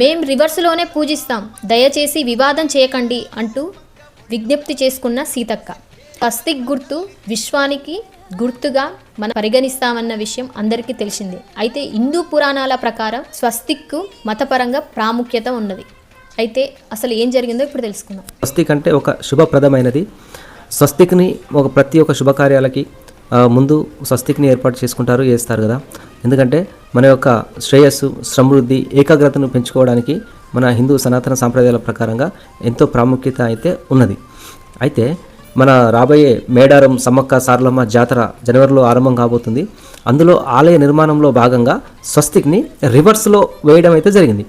మేం రివర్స్లోనే పూజిస్తాం. దయచేసి వివాదం చేయకండి అంటూ విజ్ఞప్తి చేసుకున్న సీతక్క. స్వస్తిక్ గుర్తు విశ్వానికి గుర్తుగా మనం పరిగణిస్తామన్న విషయం అందరికీ తెలిసిందే. అయితే హిందూ పురాణాల ప్రకారం స్వస్తిక్కు మతపరంగా ప్రాముఖ్యత ఉన్నది. అయితే అసలు ఏం జరిగిందో ఇప్పుడు తెలుసుకుందాం. స్వస్తిక్ అంటే ఒక శుభప్రదమైనది. స్వస్తిక్ని ఒక ప్రతి ఒక్క శుభకార్యాలకి ముందు స్వస్తిక్ని ఏర్పాటు చేసుకుంటారు చేస్తారు కదా. ఎందుకంటే మన యొక్క శ్రేయస్సు సమృద్ధి ఏకాగ్రతను పెంచుకోవడానికి మన హిందూ సనాతన సాంప్రదాయాల ప్రకారంగా ఎంతో ప్రాముఖ్యత అయితే ఉన్నది. అయితే మన రాబోయే మేడారం సమ్మక్క సారలమ్మ జాతర జనవరిలో ఆరంభం కాబోతుంది. అందులో ఆలయ నిర్మాణంలో భాగంగా స్వస్తిక్ని రివర్స్లో వేయడం అయితే జరిగింది.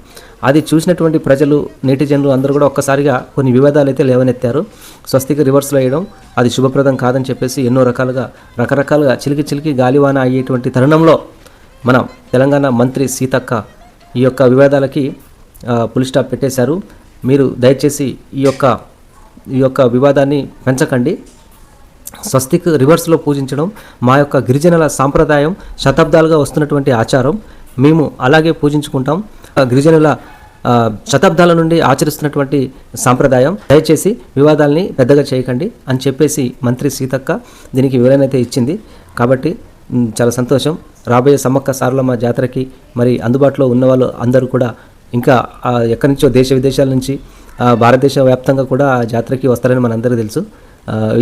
అది చూసినటువంటి ప్రజలు నెటిజన్లు అందరూ కూడా ఒక్కసారిగా కొన్ని వివాదాలు అయితే లేవనెత్తారు. స్వస్తికి రివర్స్లో వేయడం అది శుభప్రదం కాదని చెప్పేసి ఎన్నో రకాలుగా రకరకాలుగా చిలికి చిలికి గాలివాన అయ్యేటువంటి తరుణంలో మన తెలంగాణ మంత్రి సీతక్క ఈ యొక్క వివాదాలకి పులి స్టాప్ పెట్టేశారు. మీరు దయచేసి ఈ యొక్క ఈ యొక్క వివాదాన్ని పెంచకండి. స్వస్తిక్ రివర్స్లో పూజించడం మా యొక్క గిరిజనుల సాంప్రదాయం శతాబ్దాలుగా వస్తున్నటువంటి ఆచారం. మేము అలాగే పూజించుకుంటాం. ఆ గిరిజనుల శతాబ్దాల నుండి ఆచరిస్తున్నటువంటి సాంప్రదాయం. దయచేసి వివాదాల్ని పెద్దగా చేయకండి అని చెప్పేసి మంత్రి సీతక్క దీనికి వివరణ అయితే ఇచ్చింది. కాబట్టి చాలా సంతోషం. రాబోయే సమ్మక్క సారలమ్మ జాతరకి మరి అందుబాటులో ఉన్న వాళ్ళు అందరూ కూడా ఇంకా ఎక్కడి నుంచో దేశ విదేశాల నుంచి భారతదేశ వ్యాప్తంగా కూడా ఆ జాతరకి వస్తారని మనందరికీ తెలుసు.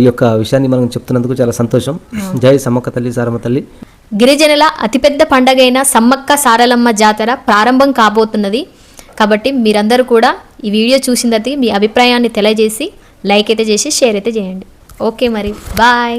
ఈ యొక్క విషయాన్ని మనం చెప్తున్నందుకు చాలా సంతోషం. జై సమ్మక్క తల్లి సారమ్మ తల్లి. గిరిజనుల అతిపెద్ద పండగైన సమ్మక్క సారలమ్మ జాతర ప్రారంభం కాబోతున్నది. కాబట్టి మీరందరూ కూడా ఈ వీడియో చూసిన మీ అభిప్రాయాన్ని తెలియజేసి లైక్ అయితే చేసి షేర్ అయితే చేయండి. ఓకే మరి. బాయ్.